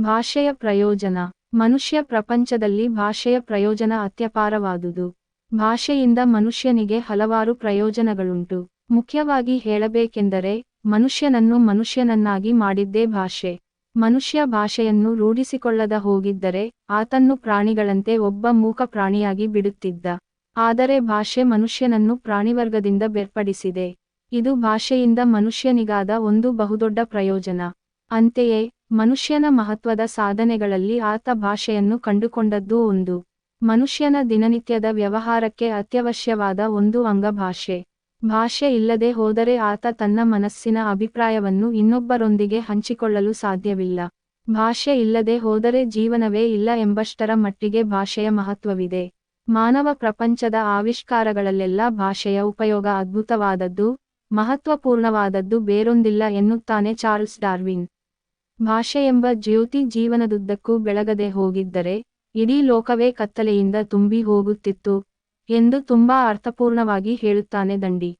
ಭಾಷೆಯ ಪ್ರಯೋಜನ. ಮನುಷ್ಯ ಪ್ರಪಂಚದಲ್ಲಿ ಭಾಷೆಯ ಪ್ರಯೋಜನ ಅತ್ಯಪಾರವಾದುದು. ಭಾಷೆಯಿಂದ ಮನುಷ್ಯನಿಗೆ ಹಲವಾರು ಪ್ರಯೋಜನಗಳುಂಟು. ಮುಖ್ಯವಾಗಿ ಹೇಳಬೇಕೆಂದರೆ, ಮನುಷ್ಯನನ್ನು ಮನುಷ್ಯನನ್ನಾಗಿ ಮಾಡಿದ್ದೇ ಭಾಷೆ. ಮನುಷ್ಯ ಭಾಷೆಯನ್ನು ರೂಢಿಸಿಕೊಳ್ಳದ ಹೋಗಿದ್ದರೆ, ಆತನ್ನು ಪ್ರಾಣಿಗಳಂತೆ ಒಬ್ಬ ಮೂಕ ಪ್ರಾಣಿಯಾಗಿ ಬಿಡುತ್ತಿದ್ದ. ಆದರೆ ಭಾಷೆ ಮನುಷ್ಯನನ್ನು ಪ್ರಾಣಿವರ್ಗದಿಂದ ಬೇರ್ಪಡಿಸಿದೆ. ಇದು ಭಾಷೆಯಿಂದ ಮನುಷ್ಯನಿಗಾದ ಒಂದು ಬಹುದೊಡ್ಡ ಪ್ರಯೋಜನ. ಅಂತೆಯೇ ಮನುಷ್ಯನ ಮಹತ್ವದ ಸಾಧನೆಗಳಲ್ಲಿ ಆತ ಭಾಷೆಯನ್ನು ಕಂಡುಕೊಂಡದ್ದೂ ಒಂದು. ಮನುಷ್ಯನ ದಿನನಿತ್ಯದ ವ್ಯವಹಾರಕ್ಕೆ ಅತ್ಯವಶ್ಯವಾದ ಒಂದು ಅಂಗ ಭಾಷೆ ಭಾಷೆ ಇಲ್ಲದೆ ಹೋದರೆ ಆತ ತನ್ನ ಮನಸ್ಸಿನ ಅಭಿಪ್ರಾಯವನ್ನು ಇನ್ನೊಬ್ಬರೊಂದಿಗೆ ಹಂಚಿಕೊಳ್ಳಲು ಸಾಧ್ಯವಿಲ್ಲ. ಭಾಷೆ ಇಲ್ಲದೆ ಹೋದರೆ ಜೀವನವೇ ಇಲ್ಲ ಎಂಬಷ್ಟರ ಮಟ್ಟಿಗೆ ಭಾಷೆಯ ಮಹತ್ವವಿದೆ. ಮಾನವ ಪ್ರಪಂಚದ ಆವಿಷ್ಕಾರಗಳಲ್ಲೆಲ್ಲ ಭಾಷೆಯ ಉಪಯೋಗ ಅದ್ಭುತವಾದದ್ದು, ಮಹತ್ವಪೂರ್ಣವಾದದ್ದು ಬೇರೊಂದಿಲ್ಲ ಎನ್ನುತ್ತಾನೆ ಚಾರ್ಲ್ಸ್ ಡಾರ್ವಿನ್. ಭಾಷೆಯೆಂಬ ಜ್ಯೋತಿ ಜೀವನದುದ್ದಕ್ಕೂ ಬೆಳಗದೆ ಹೋಗಿದ್ದರೆ, ಇಡೀ ಲೋಕವೇ ಕತ್ತಲೆಯಿಂದ ತುಂಬಿ ಹೋಗುತ್ತಿತ್ತು ಎಂದು ತುಂಬಾ ಅರ್ಥಪೂರ್ಣವಾಗಿ ಹೇಳುತ್ತಾನೆ ದಂಡಿ.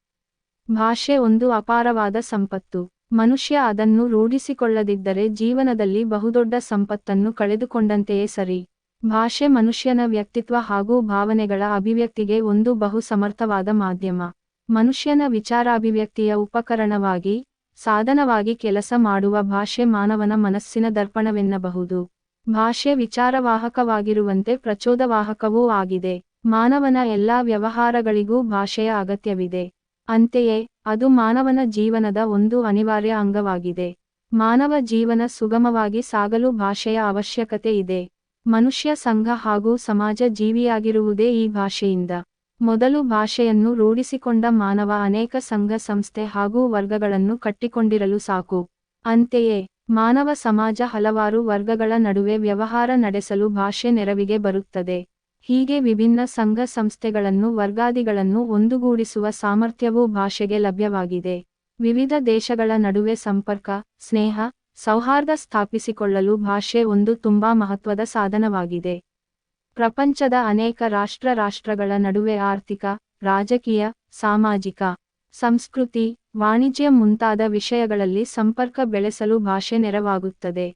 ಭಾಷೆ ಒಂದು ಅಪಾರವಾದ ಸಂಪತ್ತು. ಮನುಷ್ಯ ಅದನ್ನು ರೂಢಿಸಿಕೊಳ್ಳದಿದ್ದರೆ ಜೀವನದಲ್ಲಿ ಬಹುದೊಡ್ಡ ಸಂಪತ್ತನ್ನು ಕಳೆದುಕೊಂಡಂತೆಯೇ ಸರಿ. ಭಾಷೆ ಮನುಷ್ಯನ ವ್ಯಕ್ತಿತ್ವ ಹಾಗೂ ಭಾವನೆಗಳ ಅಭಿವ್ಯಕ್ತಿಗೆ ಒಂದು ಬಹು ಸಮರ್ಥವಾದ ಮಾಧ್ಯಮ. ಮನುಷ್ಯನ ವಿಚಾರಾಭಿವ್ಯಕ್ತಿಯ ಉಪಕರಣವಾಗಿ ಸಾಧನವಾಗಿ ಕೆಲಸ ಮಾಡುವ ಭಾಷೆ ಮಾನವನ ಮನಸ್ಸಿನ ದರ್ಪಣವೆನ್ನಬಹುದು. ಭಾಷೆ ವಿಚಾರವಾಹಕವಾಗಿರುವಂತೆ ಪ್ರಚೋದವಾಹಕವೂ ಆಗಿದೆ. ಮಾನವನ ಎಲ್ಲಾ ವ್ಯವಹಾರಗಳಿಗೂ ಭಾಷೆಯ ಅಗತ್ಯವಿದೆ. ಅಂತೆಯೇ, ಅದು ಮಾನವನ ಜೀವನದ ಒಂದು ಅನಿವಾರ್ಯ ಅಂಗವಾಗಿದೆ. ಮಾನವ ಜೀವನ ಸುಗಮವಾಗಿ ಸಾಗಲು ಭಾಷೆಯ ಅವಶ್ಯಕತೆ ಇದೆ. ಮನುಷ್ಯ ಸಂಘ ಹಾಗೂ ಸಮಾಜ ಜೀವಿಯಾಗಿರುವುದೇ ಈ ಭಾಷೆಯಿಂದ. ಮೊದಲು ಭಾಷೆಯನ್ನು ರೂಢಿಸಿಕೊಂಡ ಮಾನವ ಅನೇಕ ಸಂಘ ಸಂಸ್ಥೆ ಹಾಗೂ ವರ್ಗಗಳನ್ನು ಕಟ್ಟಿಕೊಂಡಿರಲು ಸಾಕು. ಅಂತೆಯೇ, ಮಾನವ ಸಮಾಜ ಹಲವಾರು ವರ್ಗಗಳ ನಡುವೆ ವ್ಯವಹಾರ ನಡೆಸಲು ಭಾಷೆ ನೆರವಿಗೆ ಬರುತ್ತದೆ. ಹೀಗೆ ವಿಭಿನ್ನ ಸಂಘ ಸಂಸ್ಥೆಗಳನ್ನು ವರ್ಗಾದಿಗಳನ್ನು ಒಂದುಗೂಡಿಸುವ ಸಾಮರ್ಥ್ಯವೂ ಭಾಷೆಗೆ ಲಭ್ಯವಾಗಿದೆ. ವಿವಿಧ ದೇಶಗಳ ನಡುವೆ ಸಂಪರ್ಕ, ಸ್ನೇಹ, ಸೌಹಾರ್ದ ಸ್ಥಾಪಿಸಿಕೊಳ್ಳಲು ಭಾಷೆ ಒಂದು ತುಂಬಾ ಮಹತ್ವದ ಸಾಧನವಾಗಿದೆ. ಪ್ರಪಂಚದ ಅನೇಕ ರಾಷ್ಟ್ರ ರಾಷ್ಟ್ರಗಳ ನಡುವೆ ಆರ್ಥಿಕ, ರಾಜಕೀಯ, ಸಾಮಾಜಿಕ, ಸಂಸ್ಕೃತಿ, ವಾಣಿಜ್ಯ ಮುಂತಾದ ವಿಷಯಗಳಲ್ಲಿ ಸಂಪರ್ಕ ಬೆಳೆಸಲು ಭಾಷೆ ನೆರವಾಗುತ್ತದೆ.